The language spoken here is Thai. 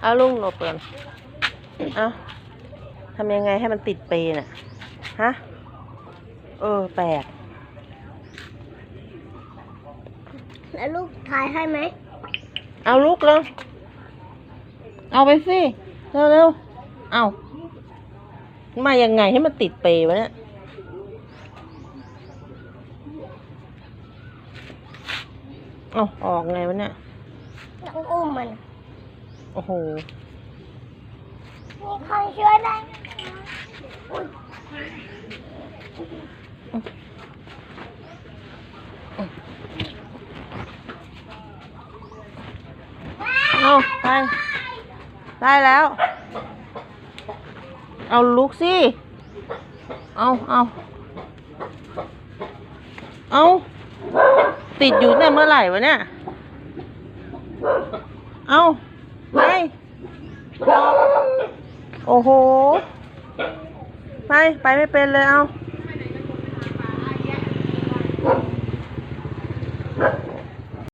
เอาลุงหลบก่อนเอาทำยังไงให้มันติดเปรย์น่ะ ฮะ เออ แปลก แล้วลูกถ่ายให้ไหม เอาลุกเลยเอาไปสิ เร็วเร็วๆเอามายังไงให้มันติดเปรย์วะเนี่ยเอาออกไงวะเนี่ย ต้องอุ้มมัน โอ้โห มีคนช่วยได้ไหมอุ๊ยเอาไปได้แล้ว เอาลุกสิ เอาเอาเอาติดอยู่เนี่ยเมื่อไหร่วะเนี่ย เอาไปโอ้โห ไป ไปไม่เป็นเลยเอา